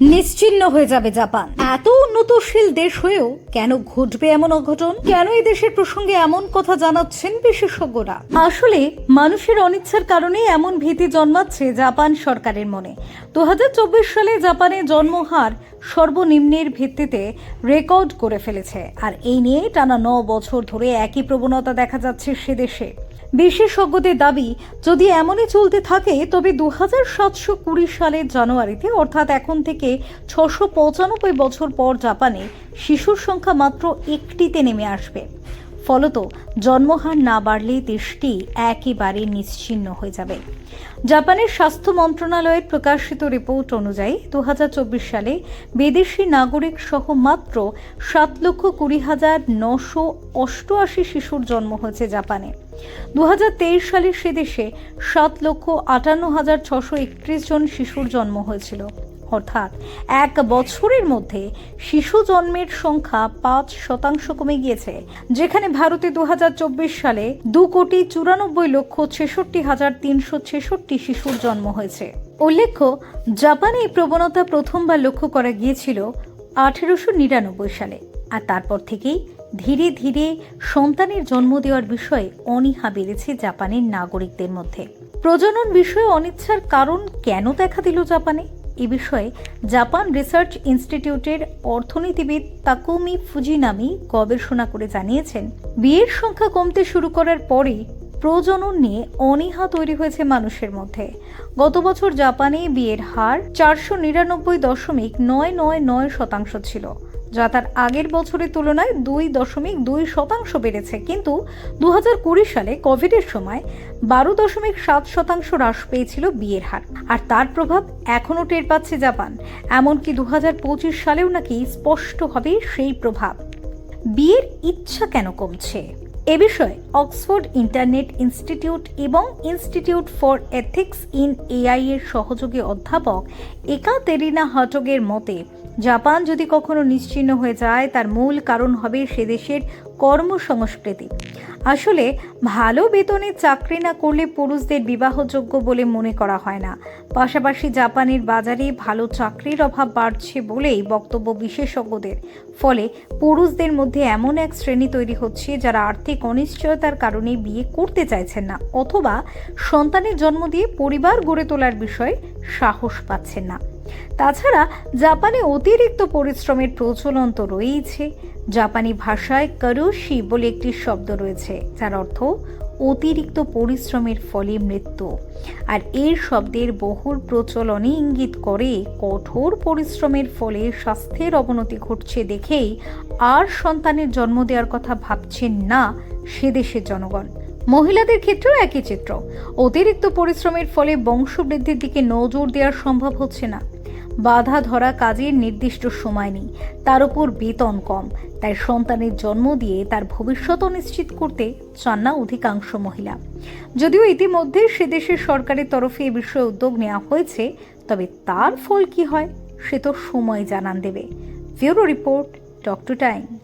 নিশ্চিন্ন হয়ে যাবে জাপান। এত উন্নতশীল দেশ হয়েও কেন ঘটবে এমন অঘটন? কেন এই দেশের প্রসঙ্গে এমন কথা জানাচ্ছেন বিশেষজ্ঞরা? আসলে মানুষের অনিচ্ছার কারণে এমন ভীতি জন্মাচ্ছে জাপান সরকারের মনে। দু হাজার চব্বিশ সালে জাপানে জন্মহার সর্বনিম্নের ভিত্তিতে রেকর্ড করে ফেলেছে। আর এই নিয়ে টানা ন বছর ধরে একই প্রবণতা দেখা যাচ্ছে সে দেশে। বিশেষজ্ঞদের দাবি, যদি এমনই চলতে থাকে, তবে দু হাজার সাতশো কুড়ি সালের জানুয়ারিতে, অর্থাৎ এখন থেকে ছশো পঁচানব্বই বছর পর জাপানে শিশুর সংখ্যা মাত্র একটিতে নেমে আসবে। ফলত, জন্মহার না বাড়লে দেশটি একেবারে নিশ্চিহ্ন হয়ে যাবে। জাপানের স্বাস্থ্য মন্ত্রণালয়ের প্রকাশিত রিপোর্ট অনুযায়ী দু হাজার চব্বিশ সালে বিদেশি নাগরিক সহ মাত্র সাত লক্ষ কুড়ি হাজার নশো অষ্টআশি শিশুর জন্ম হয়েছে জাপানে। দুহাজার তেইশ সালে সে দেশে সাত লক্ষ আটান্ন হাজার ছশো একত্রিশ জন শিশুর জন্ম হয়েছিল। অর্থাৎ এক বছরের মধ্যে শিশু জন্মের সংখ্যা পাঁচ শতাংশ কমে গিয়েছে, যেখানে ভারতে দু হাজার চব্বিশ সালে দু কোটি চুরানব্বই লক্ষ ছেষট্টি হাজার তিনশো ছেষট্টি শিশুর জন্ম হয়েছে। উল্লেখ্য, জাপানে এই প্রবণতা প্রথমবার লক্ষ্য করা গিয়েছিল আঠেরোশো নিরানব্বই সালে। আর তারপর থেকেই ধীরে ধীরে সন্তানের জন্ম দেওয়ার বিষয়ে অনীহা বেড়েছে জাপানের নাগরিকদের মধ্যে। প্রজনন বিষয়ে অনিচ্ছার কারণ কেন দেখা দিল জাপানে? এ বিষয়ে জাপান রিসার্চ ইনস্টিটিউটের অর্থনীতিবিদ তাকুমি ফুজিনামি গবেষণা করে জানিয়েছেন, বিয়ের সংখ্যা কমতে শুরু করার পরেই প্রজনন নিয়ে অনীহা তৈরি হয়েছে মানুষের মধ্যে। গত বছর জাপানে বিয়ের হার চারশো নিরানব্বই দশমিক নয় নয় নয় শতাংশ ছিল। যা তার আগের বছরের তুলনায় দুই দশমিক দুই শতাংশ বেড়েছে। কিন্তু দু হাজার কুড়ি সালে কোভিডের সময় বারো দশমিক সাত শতাংশ হ্রাস পেয়েছিল বিয়ের হার। আর তার প্রভাব এখনও টের পাচ্ছে জাপান। এমনকি দু হাজার পঁচিশ সালেও নাকি স্পষ্ট হবে সেই প্রভাব। বিয়ের ইচ্ছা কেন কমছে? এ বিষয়ে অক্সফোর্ড ইন্টারনেট ইনস্টিটিউট এবং Institute for ethics in AI এর সহযোগী অধ্যাপক একা তেরিনা মতে জাপান যদি কখনো নিশ্চিহ্ন হয়ে যায়, তার মূল কারণ হবে সে দেশের কর্মসংস্কৃতি। আসলে, ভালো বেতনে চাকরি না করলে পুরুষদের বিবাহযোগ্য বলে মনে করা হয় না। পাশাপাশি জাপানের বাজারে ভালো চাকরির অভাব বাড়ছে বলেই বক্তব্য বিশেষজ্ঞদের। ফলে, পুরুষদের মধ্যে এমন এক শ্রেণি তৈরি হচ্ছে যারা আর্থিক অনিশ্চয়তার কারণে বিয়ে করতে চাইছেন না, অথবা সন্তানের জন্ম দিয়ে পরিবার গড়ে তোলার বিষয়ে সাহস পাচ্ছেন না। তাছাড়া জাপানে অতিরিক্ত পরিশ্রমের প্রচলন তো রয়েইছে। জাপানি ভাষায় করোশি বলে একটি শব্দ রয়েছে, যার অর্থ অতিরিক্ত পরিশ্রমের ফলে মৃত্যু। আর এই শব্দের বহুল প্রচলনে ইঙ্গিত করে কঠোর পরিশ্রমের ফলে স্বাস্থ্যের অবনতি ঘটছে দেখেই আর সন্তানের জন্ম দেওয়ার কথা ভাবছেন না সে দেশের জনগণ। মহিলাদের ক্ষেত্রেও একই চিত্র। অতিরিক্ত পরিশ্রমের ফলে বংশবৃদ্ধির দিকে নজর দেওয়া সম্ভব হচ্ছে না। বাধা ধরা কাজের নির্দিষ্ট সময় নেই। তার উপর বেতন কম। তাই সন্তানের জন্ম দিয়ে তার ভবিষ্যৎ নিশ্চিত করতে চান না অধিকাংশ মহিলা। যদিও ইতিমধ্যে সে দেশের সরকারের তরফে এ বিষয়ে উদ্যোগ নেওয়া হয়েছে, তবে তার ফল কি হয়, সে তো সময় জানান দেবে। Bureau report talk to time.